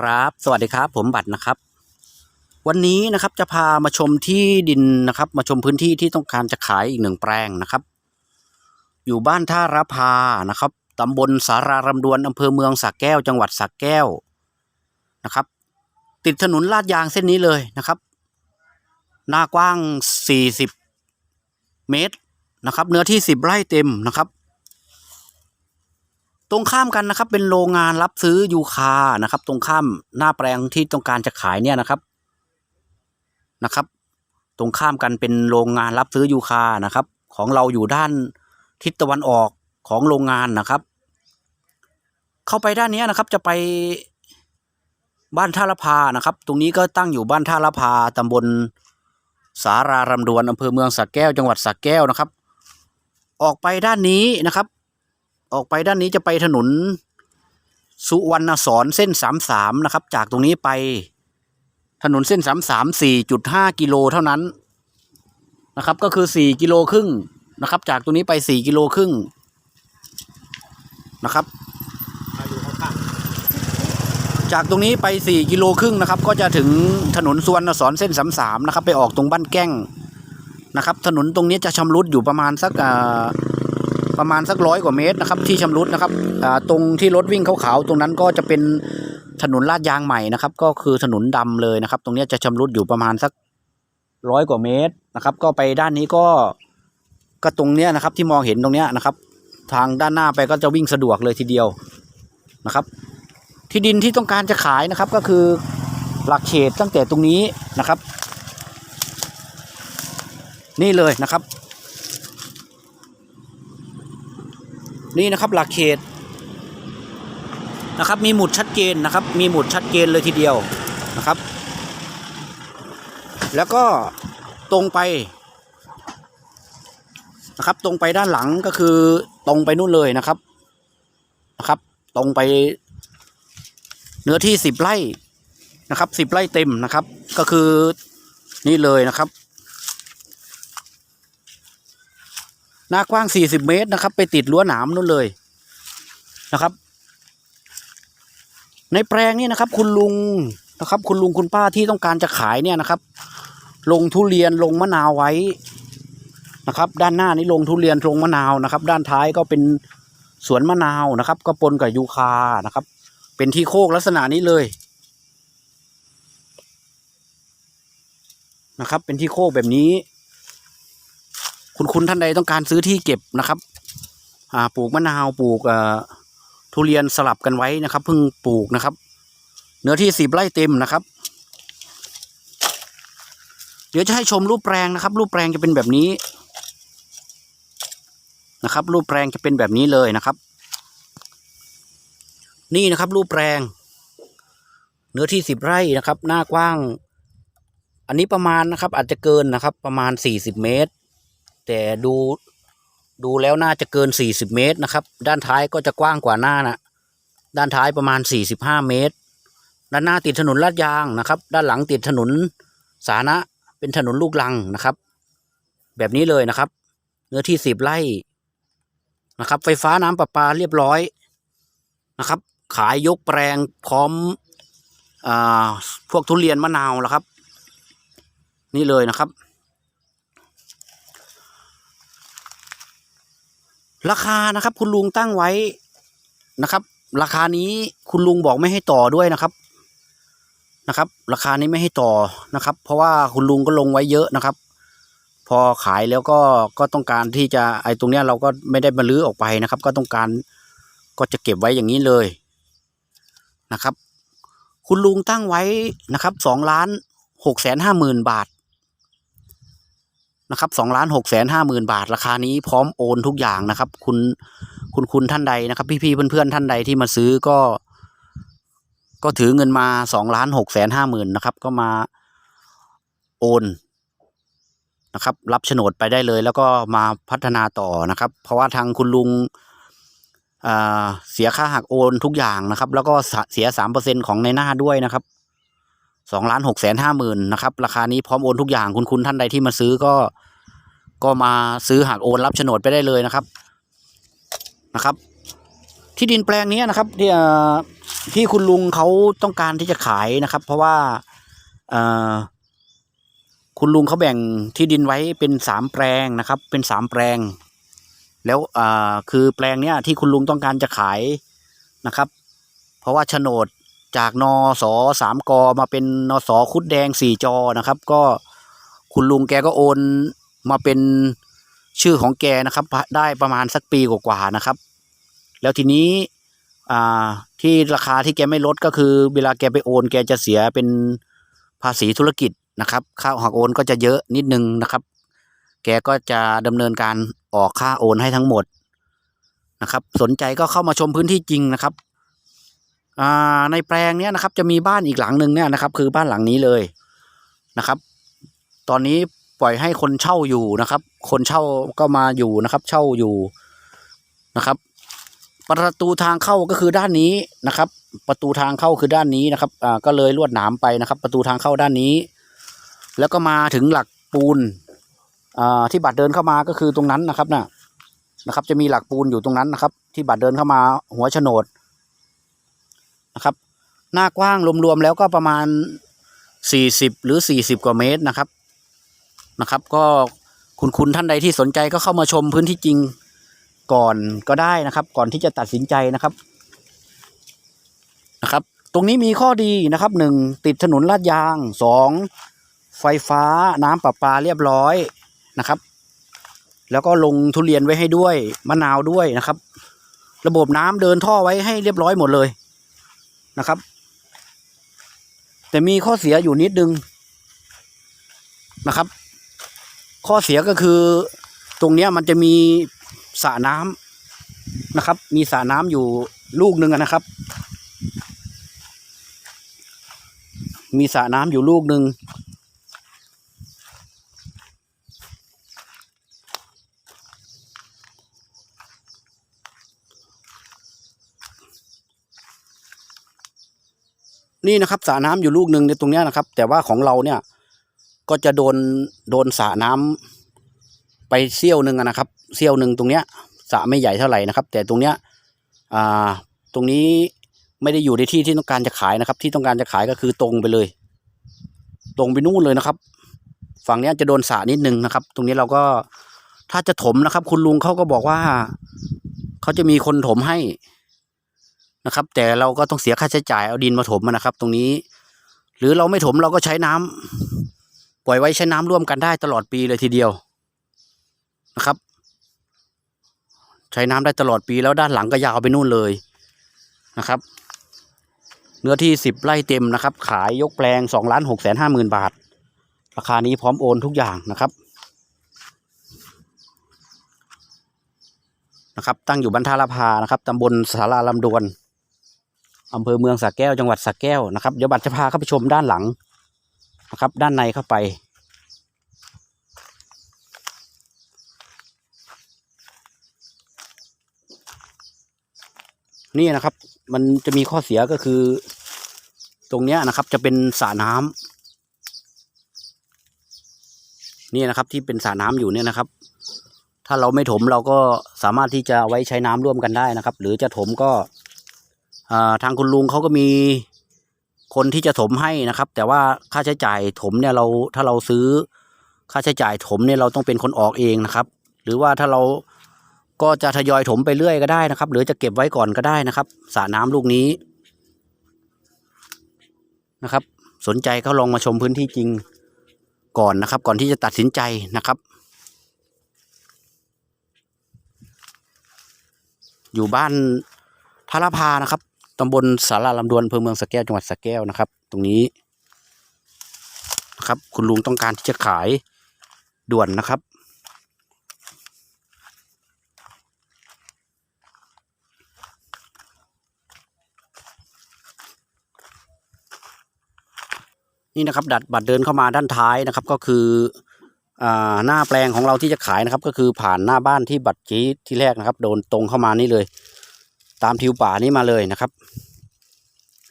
ครับ สวัสดีครับ ผมบัตรนะครับ วันนี้นะครับจะพามาชมที่ดินนะครับ มาชมพื้นที่ที่ต้องการจะขายอีกหนึ่งแปลงนะครับ อยู่บ้านท่าระพานะครับตำบลสารารำดวนอำเภอเมืองสระแก้ว จังหวัดสระแก้วนะครับ ติดถนนลาดยางเส้นนี้เลยนะครับ หน้ากว้าง 40 เมตรนะครับ เนื้อที่ 10 ไร่เต็มนะครับ ตรงข้ามกันนะครับ เป็นโรงงานรับซื้อยูคานะครับ ตรงข้ามหน้าแปลงที่ต้องการจะขายเนี่ยนะครับนะครับ ตรงข้ามกันเป็นโรงงานรับซื้อยูคานะครับ ของเราอยู่ด้านทิศตะวันออกของโรงงานนะครับ เข้าไปด้านนี้นะครับ จะไปบ้านท่าละพานะครับ ตรงนี้ก็ตั้งอยู่บ้านท่าละพาตำบลสารารำดวนอำเภอเมืองสระแก้ว จังหวัดสระแก้วนะครับ ออกไปด้านนี้นะครับ ออกไปด้านนี้จะไปถนน สุวรรณสอนเส้นสามสามนะครับ จากตรงนี้ไปถนนเส้นสามสามสี่จุดห้ากิโลเท่านั้นนะครับ ก็คือสี่กิโลครึ่งนะครับ จากตรงนี้ไปสี่กิโลครึ่งนะครับ จากตรงนี้ไปสี่กิโลครึ่งนะครับ ก็จะถึงถนนสุวรรณสอนเส้นสามสามนะครับ ไปออกตรงบ้านแก้งนะครับ ถนนตรงนี้จะชำรุดอยู่ประมาณสักอ่า ประมาณสักร้อยกว่าเมตรนะครับที่ชำรุดนะครับตรงที่รถวิ่งขาวๆตรงนั้นก็จะเป็นถนนลาดยางใหม่นะครับ ก็คือถนนดำเลยนะครับ ตรงนี้จะชำรุดอยู่ประมาณสักร้อยกว่าเมตรนะครับ ก็ไปด้านนี้ก็ก็ตรงเนี้ยนะครับที่มองเห็นตรงเนี้ยนะครับ ทางด้านหน้าไปก็จะวิ่งสะดวกเลยทีเดียวนะครับ ที่ดินที่ต้องการจะขายนะครับก็คือหลักเขตตั้งแต่ตรงนี้นะครับ นี่เลยนะครับ นี่นะครับหลักเขตนะครับมีหมุดชัดเจนนะครับ มีหมุดชัดเจนเลยทีเดียวนะครับ แล้วก็ตรงไปนะครับ ตรงไปด้านหลังก็คือตรงไปนู่นเลยนะครับนะครับ ตรงไปเนื้อที่สิบไร่นะครับสิบไร่เต็มนะครับ ก็คือนี่เลยนะครับ หน้ากว้างสี่สิบเมตรนะครับ ไปติดรั้วหนามนู่นเลยนะครับ ในแปลงนี้นะครับ คุณลุงนะครับ คุณลุงคุณป้าที่ต้องการจะขายเนี่ยนะครับ ลงทุเรียนลงมะนาวไว้นะครับ ด้านหน้านี้ลงทุเรียนลงมะนาวนะครับ ด้านท้ายก็เป็นสวนมะนาวนะครับ ก็ปนกับยูคานะครับ เป็นที่โคกลักษณะนี้เลยนะครับ เป็นที่โคกแบบนี้ คุณคุณท่านใดต้องการซื้อที่เก็บนะครับปลูกมะนาวปลูกทุเรียนสลับกันไว้นะครับเพิ่งปลูกนะครับ เนื้อที่สิบไร่เต็มนะครับ เดี๋ยวจะให้ชมรูปแปลงนะครับ รูปแปลงจะเป็นแบบนี้นะครับ รูปแปลงจะเป็นแบบนี้เลยนะครับ นี่นะครับ รูปแปลง เนื้อที่สิบไร่นะครับ หน้ากว้าง อันนี้ประมาณนะครับ อาจจะเกินนะครับ ประมาณสี่สิบเมตร แต่ดูดูแล้วน่าจะเกินสี่สิบเมตรนะครับ ด้านท้ายก็จะกว้างกว่าหน้านะด้านท้ายประมาณสี่สิบห้าเมตร ด้านหน้าติดถนนลาดยางนะครับ ด้านหลังติดถนนสาธารณะเป็นถนนลูกลังนะครับ แบบนี้เลยนะครับ เนื้อที่สิบไร่นะครับ ไฟฟ้าน้ำประปาเรียบร้อยนะครับ ขายยกแปลงพร้อมอ่าพวกทุเรียนมะนาวแล้วครับ นี่เลยนะครับ ราคานะครับ คุณลุงตั้งไว้นะครับ ราคานี้คุณลุงบอกไม่ให้ต่อด้วยนะครับนะครับ ราคานี้ไม่ให้ต่อนะครับ เพราะว่าคุณลุงก็ลงไว้เยอะนะครับ พอขายแล้วก็ก็ต้องการที่จะไอ้ตรงเนี้ยเราก็ไม่ได้มาลื้อออกไปนะครับ ก็ต้องการก็จะเก็บไว้อย่างนี้เลยนะครับ คุณลุงตั้งไว้นะครับสองล้านหกแสนห้าหมื่นบาท นะครับสองล้านหกแสนห้าหมื่นบาท ราคานี้พร้อมโอนทุกอย่างนะครับ คุณคุณคุณท่านใดนะครับ พี่ๆเพื่อนๆท่านใดที่มาซื้อก็ ก็ถือเงินมาสองล้านหกแสนห้าหมื่นนะครับ ก็มาโอนนะครับ รับโฉนดไปได้เลย แล้วก็มาพัฒนาต่อนะครับ เพราะว่าทางคุณลุงเสียค่าหักโอนทุกอย่างนะครับ แล้วก็เสียสามเปอร์เซ็นของในหน้าด้วยนะครับ สองล้านหกแสนห้าหมื่นนะครับ ราคานี้พร้อมโอนทุกอย่างคุณคุณท่านใดที่มาซื้อก็ ก็มาซื้อหักโอนรับโฉนดไปได้เลยนะครับนะครับ ที่ดินแปลงนี้นะครับที่ที่คุณลุงเขาต้องการที่จะขายนะครับ เพราะว่าคุณลุงเขาแบ่งที่ดินไว้เป็นสามแปลงนะครับ เป็นสามแปลง แล้วคือแปลงเนี้ยที่คุณลุงต้องการจะขายนะครับ เพราะว่าโฉนด จากนสสามกมาเป็นนสคุดแดงสี่จอนะครับ ก็คุณลุงแกก็โอนมาเป็นชื่อของแกนะครับ ได้ประมาณสักปีกว่าๆนะครับ แล้วทีนี้ที่ราคาที่แกไม่ลดก็คือ เวลาแกไปโอน แกจะเสียเป็นภาษีธุรกิจนะครับค่าหักโอนก็จะเยอะนิดนึงนะครับ แกก็จะดำเนินการออกค่าโอนให้ทั้งหมดนะครับ สนใจก็เข้ามาชมพื้นที่จริงนะครับ ในแปลงเนี้ยนะครับ จะมีบ้านอีกหลังหนึ่งเนี่ยนะครับ คือบ้านหลังนี้เลยนะครับ ตอนนี้ปล่อยให้คนเช่าอยู่นะครับ คนเช่าก็มาอยู่นะครับ เช่าอยู่นะครับ ประตูทางเข้าก็คือด้านนี้นะครับ ประตูทางเข้าคือด้านนี้นะครับอ่าก็เลยลวดหนามไปนะครับ ประตูทางเข้าด้านนี้ แล้วก็มาถึงหลักปูนอ่าที่บัตรเดินเข้ามาก็คือตรงนั้นนะครับน่ะนะครับ จะมีหลักปูนอยู่ตรงนั้นนะครับ ที่บัตรเดินเข้ามาหัวโฉนด นะครับ หน้ากว้างรวมๆแล้วก็ประมาณสี่สิบหรือสี่สิบกว่าเมตรนะครับนะครับ ก็คุณคุณท่านใดที่สนใจก็เข้ามาชมพื้นที่จริงก่อนก็ได้นะครับ ก่อนที่จะตัดสินใจนะครับนะครับ ตรงนี้มีข้อดีนะครับหนึ่งติดถนนลาดยางสองไฟฟ้าน้ำประปาเรียบร้อยนะครับ แล้วก็ลงทุเรียนไว้ให้ด้วยมะนาวด้วยนะครับ ระบบน้ำเดินท่อไว้ให้เรียบร้อยหมดเลย นะครับ แต่มีข้อเสียอยู่นิดนึงนะครับ ข้อเสียก็คือตรงเนี้ยมันจะมีสระน้ำนะครับ มีสระน้ำอยู่ลูกหนึ่งนะครับ มีสระน้ำอยู่ลูกหนึ่ง นี่นะครับสระน้ำอยู่ลูกหนึ่งในตรงเนี้ยนะครับ แต่ว่าของเราเนี่ย ก็จะโดนโดนสระน้ำไปเสี้ยวหนึ่งนะครับเสี้ยวหนึ่งตรงเนี้ยสระไม่ใหญ่เท่าไหร่นะครับ แต่ตรงเนี้ยอ่าตรงนี้ไม่ได้อยู่ในที่ที่ต้องการจะขายนะครับ ที่ต้องการจะขายก็คือตรงไปเลย ตรงไปนู่นเลยนะครับ ฝั่งเนี้ยจะโดนสระนิดนึงนะครับ ตรงนี้เราก็ถ้าจะถมนะครับ คุณลุงเขาก็บอกว่าเขาจะมีคนถมให้ นะครับ แต่เราก็ต้องเสียค่าใช้จ่ายเอาดินมาถมนะครับ ตรงนี้ หรือเราไม่ถมเราก็ใช้น้ำปล่อยไว้ใช้น้ำร่วมกันได้ตลอดปีเลยทีเดียวนะครับ ใช้น้ำได้ตลอดปีแล้วด้านหลังก็ยาวไปนู่นเลยนะครับ เนื้อที่สิบไร่เต็มนะครับ ขายยกแปลงสองล้านหกแสนห้าหมื่นบาท ราคานี้พร้อมโอนทุกอย่างนะครับนะครับตั้งอยู่บรรทาลาภานะครับตำบลสาราลำดวน อำเภอเมืองสระแก้วจังหวัดสระแก้วนะครับ เดี๋ยวบัตรจะพาเข้าไปชมด้านหลังนะครับ ด้านในเข้าไป นี่นะครับ มันจะมีข้อเสียก็คือ ตรงเนี้ยนะครับ จะเป็นสระน้ำนี่นะครับที่เป็นสระน้ำอยู่เนี่ยนะครับ ถ้าเราไม่ถมเราก็สามารถที่จะเอาไว้ใช้น้ำร่วมกันได้นะครับ หรือจะถมก็ ทางคุณลุงเขาก็มีคนที่จะถมให้นะครับ แต่ว่าค่าใช้จ่ายถมเนี่ยเราถ้าเราซื้อค่าใช้จ่ายถมเนี่ยเราต้องเป็นคนออกเองนะครับ หรือว่าถ้าเราก็จะทยอยถมไปเรื่อยก็ได้นะครับ หรือจะเก็บไว้ก่อนก็ได้นะครับสระน้ำลูกนี้นะครับ สนใจก็ลองมาชมพื้นที่จริงก่อนนะครับ ก่อนที่จะตัดสินใจนะครับ อยู่บ้านทาราพานะครับ ตำบลสาราลำดวนอำเภอเมืองสะแก้วจังหวัดสะแก้วนะครับ ตรงนี้นะครับ คุณลุงต้องการที่จะขายด่วนนะครับ นี่นะครับ ดัดบัตรเดินเข้ามาด้านท้ายนะครับ ก็คืออ่าหน้าแปลงของเราที่จะขายนะครับ ก็คือผ่านหน้าบ้านที่บัตรชี้ที่แรกนะครับ โดนตรงเข้ามานี่เลย ตามทิวป่านี้มาเลยนะครับ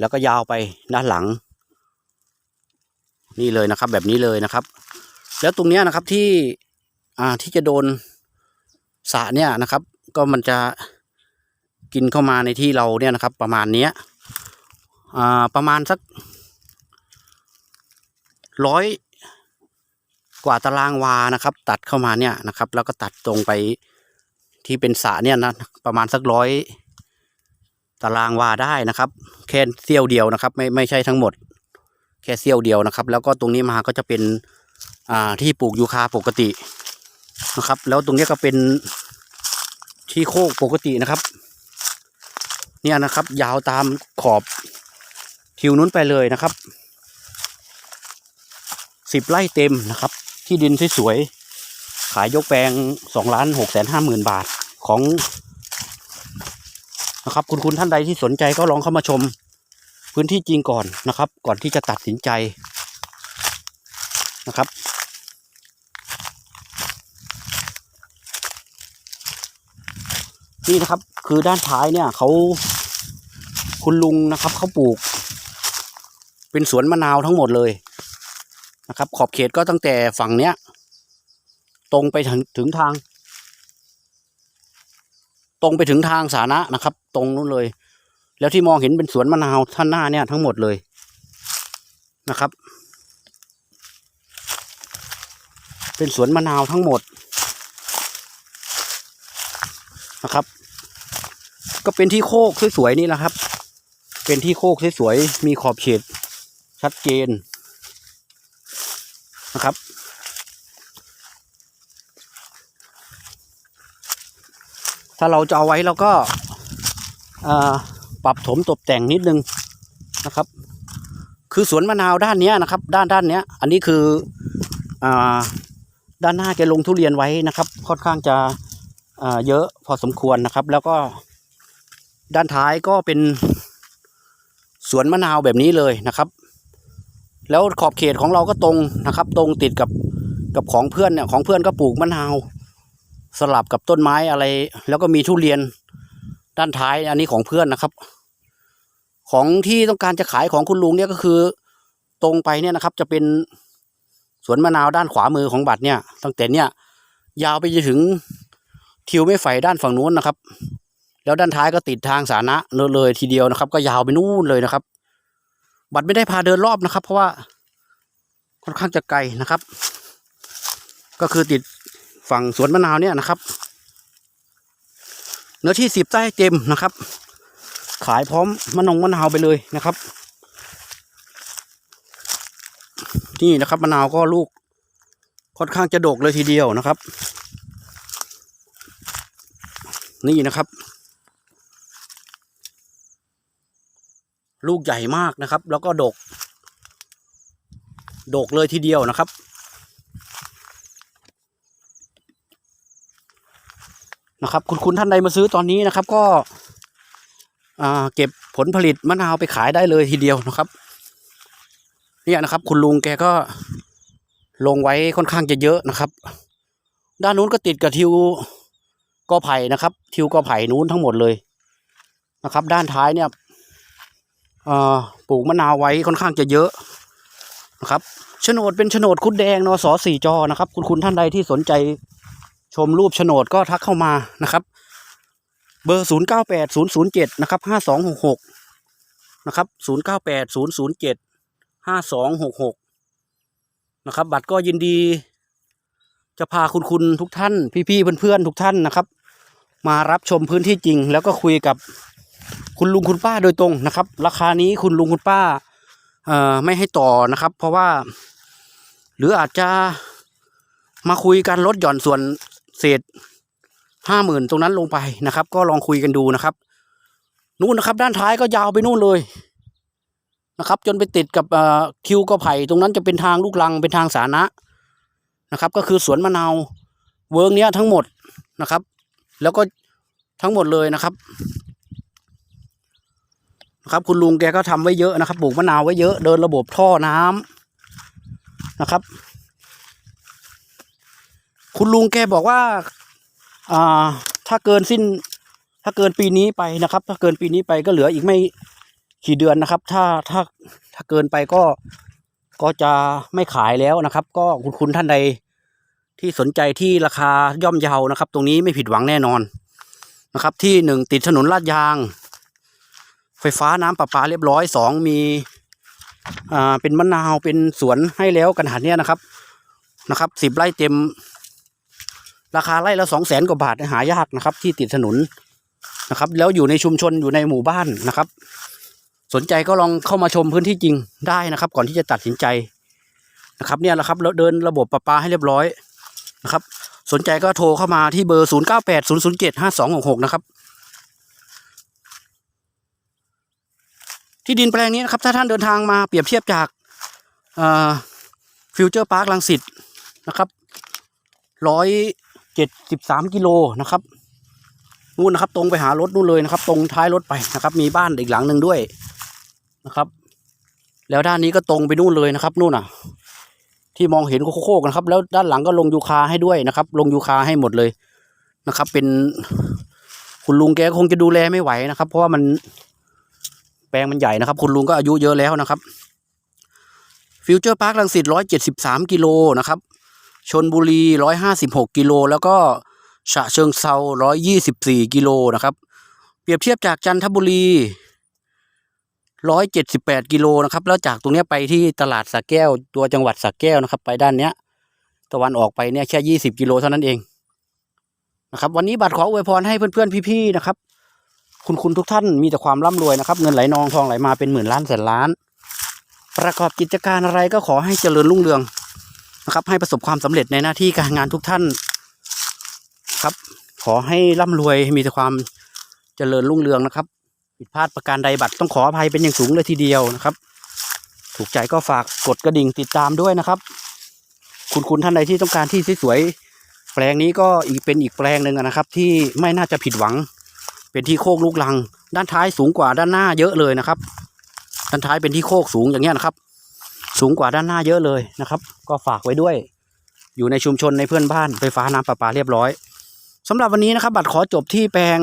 แล้วก็ยาวไปด้านหลัง นี่เลยนะครับ แบบนี้เลยนะครับ แล้วตรงนี้นะครับที่อ่าที่จะโดนสะเนี่ยนะครับ ก็มันจะกินเข้ามาในที่เราเนี่ยนะครับ ประมาณเนี้ยอ่าประมาณสักร้อยกว่าตารางวานะครับ ตัดเข้ามาเนี่ยนะครับ แล้วก็ตัดตรงไปที่เป็นสะเนี่ยนะประมาณสักร้อย ตารางวาได้นะครับ แค่เสี้ยวเดียวนะครับ ไม่ไม่ใช่ทั้งหมด แค่เสี้ยวเดียวนะครับ แล้วก็ตรงนี้มาก็จะเป็นอ่าที่ปลูกยูคาปกตินะครับ แล้วตรงนี้ก็เป็นที่โคกปกตินะครับ เนี่ยนะครับ ยาวตามขอบทิวนู้นไปเลยนะครับสิบไร่เต็มนะครับ ที่ดินสวยๆขายยกแปลงสองล้านหกแสนห้าหมื่นบาทของ นะครับ คุณคุณท่านใดที่สนใจก็ลองเข้ามาชม พื้นที่จริงก่อนนะครับ ก่อนที่จะตัดสินใจนะครับนี่นะครับคือด้านท้ายเนี่ยเขาคุณลุงนะครับเขาปลูก เป็นสวนมะนาวทั้งหมดเลยนะครับ ขอบเขตก็ตั้งแต่ฝั่งเนี้ย ตรงไปถึงถึงทาง ตรงไปถึงทางสาธารณะนะครับ ตรงนู้นเลย แล้วที่มองเห็นเป็นสวนมะนาวท่านหน้าเนี่ยทั้งหมดเลยนะครับ เป็นสวนมะนาวทั้งหมดนะครับ ก็เป็นที่โคกสวยๆนี่แหละครับ เป็นที่โคกสวยๆมีขอบเขตชัดเจนนะครับ ถ้าเราจะเอาไว้เราก็ปรับถมตกแต่งนิดนึงนะครับ คือสวนมะนาวด้านนี้นะครับ ด้านด้านนี้อันนี้คืออด้านหน้าแกลงทุเรียนไว้นะครับ ค่อนข้างจะเยอะพอสมควรนะครับ แล้วก็ด้านท้ายก็เป็นสวนมะนาวแบบนี้เลยนะครับ แล้วขอบเขตของเราก็ตรงนะครับ ตรงติดกับกับของเพื่อนเนี่ยของเพื่อนก็ปลูกมะนาว สลับกับต้นไม้อะไร แล้วก็มีทุเรียนด้านท้ายอันนี้ของเพื่อนนะครับ ของที่ต้องการจะขายของคุณลุงเนี่ยก็คือ ตรงไปเนี่ยนะครับ จะเป็นสวนมะนาวด้านขวามือของบัตรเนี่ยตั้งแต่เนี่ย ยาวไปจนถึงทิวไม่ไฟด้านฝั่งนู้นนะครับ แล้วด้านท้ายก็ติดทางสาธารณะเลยทีเดียวนะครับ ก็ยาวไปนู่นเลยนะครับ บัตรไม่ได้พาเดินรอบนะครับ เพราะว่าค่อนข้างจะไกลนะครับ ก็คือติด ฝั่งสวนมะนาวเนี่ยนะครับ เนื้อที่สิบไร่เต็มนะครับ ขายพร้อมมะนงมะนาวไปเลยนะครับ นี่นะครับมะนาวก็ลูกค่อนข้างจะดกเลยทีเดียวนะครับ นี่นะครับ ลูกใหญ่มากนะครับ แล้วก็ดก ดกเลยทีเดียวนะครับ นะครับ คุณคุณท่านใดมาซื้อตอนนี้นะครับ ก็เก็บผลผลิตมะนาวไปขายได้เลยทีเดียวนะครับเนี่ยนะครับ คุณลุงแกก็ลงไว้ค่อนข้างจะเยอะนะครับ ด้านนู้นก็ติดกับทิวกอไผ่นะครับ ทิวกอไผ่นู้นทั้งหมดเลยนะครับ ด้านท้ายเนี่ยปลูกมะนาวไว้ค่อนข้างจะเยอะนะครับโฉนดเป็นโฉนดคุดแดงนสสี่จอนะครับ คุณคุณท่านใดที่สนใจ ชมรูปโฉนดก็ทักเข้ามานะครับ เบอร์ศูนย์เก้าแปดศูนย์ศูนย์เจ็ดนะครับห้าสองหกหกนะครับศูนย์เก้าแปดศูนย์ศูนย์เจ็ดห้าสองหกหกนะครับ บัตรก็ยินดี จะพาคุณคุณทุกท่าน พี่ๆเพื่อนๆทุกท่านนะครับ มารับชมพื้นที่จริง แล้วก็คุยกับคุณลุงคุณป้าโดยตรงนะครับ ราคานี้คุณลุงคุณป้าเอ่อไม่ให้ต่อนะครับ เพราะว่า หรืออาจจะมาคุยกันลดหย่อนส่วน เศษห้าหมื่นตรงนั้นลงไปนะครับ ก็ลองคุยกันดูนะครับ นู่นนะครับ ด้านท้ายก็ยาวไปนู่นเลยนะครับ จนไปติดกับคิวกอไผ่ตรงนั้นจะเป็นทางลูกลังเป็นทางสาธารณะนะครับ ก็คือสวนมะนาวเวิร์กเนี้ยทั้งหมดนะครับ แล้วก็ทั้งหมดเลยนะครับนะครับ คุณลุงแกก็ทำไว้เยอะนะครับปลูกมะนาวไว้เยอะเดินระบบท่อน้ำนะครับ คุณลุงแกบอกว่า อ่า ถ้าเกินสิ้น ถ้าเกินปีนี้ไปนะครับ ถ้าเกินปีนี้ไปก็เหลืออีกไม่กี่เดือนนะครับ ถ้าถ้าถ้าเกินไปก็ก็จะไม่ขายแล้วนะครับ ก็คุณคุณท่านใดที่สนใจที่ราคาย่อมเยานะครับ ตรงนี้ไม่ผิดหวังแน่นอนนะครับ ที่หนึ่งติดถนนลาดยาง ไฟฟ้าน้ำประปาเรียบร้อยสองมีอ่าเป็นมะนาวเป็นสวนให้แล้วกันหันเนี้ยนะครับนะครับสิบไร่เต็ม ราคาไร่ละสองแสนกว่าบาทหายากนะครับ ที่ติดถนนนะครับ แล้วอยู่ในชุมชนอยู่ในหมู่บ้านนะครับ สนใจก็ลองเข้ามาชมพื้นที่จริงได้นะครับ ก่อนที่จะตัดสินใจนะครับ เนี่ยแหละครับแล้วเดินระบบประปาให้เรียบร้อยนะครับ สนใจก็โทรเข้ามาที่เบอร์ 0 9 8 0 0 7 5 2 6 6 นะครับ ที่ดินแปลงนี้นะครับ ถ้าท่านเดินทางมาเปรียบเทียบจากฟิวเจอร์พาร์คลังสิตนะครับร้อย เจ็ดสิบสามกิโลนะครับนู่นนะครับ ตรงไปหารถนู่นเลยนะครับ ตรงท้ายรถไปนะครับ มีบ้านอีกหลังหนึ่งด้วยนะครับ แล้วด้านนี้ก็ตรงไปนู่นเลยนะครับ นู่นอะ ที่มองเห็นโค้งๆนะครับ แล้วด้านหลังก็ลงยูคาให้ด้วยนะครับ ลงยูคาให้หมดเลยนะครับ เป็นคุณลุงแกคงจะดูแลไม่ไหวนะครับ เพราะว่ามันแปลงมันใหญ่นะครับ คุณลุงก็อายุเยอะแล้วนะครับฟิวเจอร์พาร์คลังสิตร้อยเจ็ดสิบสามกิโลนะครับ ชนบุรีร้อยห้าสิบหกกิโล แล้วก็ฉะเชิงเซาร้อยยี่สิบสี่กิโลนะครับ เปรียบเทียบจากจันทบุรีร้อยเจ็ดสิบแปดกิโลนะครับ แล้วจากตรงนี้ไปที่ตลาดสระแก้ว ตัวจังหวัดสระแก้วนะครับ ไปด้านเนี้ย ตะวันออกไปเนี่ยแค่ยี่สิบกิโลเท่านั้นเองนะครับ วันนี้บัตรขออวยพรให้เพื่อนๆพี่ๆนะครับ คุณคุณทุกท่านมีแต่ความร่ำรวยนะครับ เงินไหลนองทองไหลมาเป็นหมื่นล้านแสนล้าน ประกอบกิจการอะไรก็ขอให้เจริญรุ่งเรือง นะครับ ให้ประสบความสำเร็จในหน้าที่การงานทุกท่านครับ ขอให้ร่ำรวยมีแต่ความเจริญรุ่งเรืองนะครับผิดพลาดประการใดบัตรต้องขออภัยเป็นอย่างสูงเลยทีเดียวนะครับ ถูกใจก็ฝากกดกระดิ่งติดตามด้วยนะครับ คุณคุณท่านใดที่ต้องการที่สวยๆแปลงนี้ก็อีกเป็นอีกแปลงหนึ่งนะครับ ที่ไม่น่าจะผิดหวัง เป็นที่โคกลูกลัง ด้านท้ายสูงกว่าด้านหน้าเยอะเลยนะครับ ด้านท้ายเป็นที่โคกสูงอย่างเงี้ยนะครับ สูงกว่าด้านหน้าเยอะเลยนะครับ ก็ฝากไว้ด้วย อยู่ในชุมชนในเพื่อนบ้านไฟฟ้าน้ำประปาเรียบร้อยสำหรับวันนี้นะครับ บัตรขอจบที่แปลง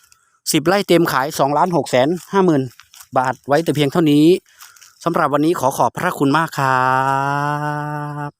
10 ไร่เต็มขาย2ล้าน6แสน5หมื่นบาทไว้แต่เพียงเท่านี้สำหรับวันนี้ขอขอบพระคุณมากครับ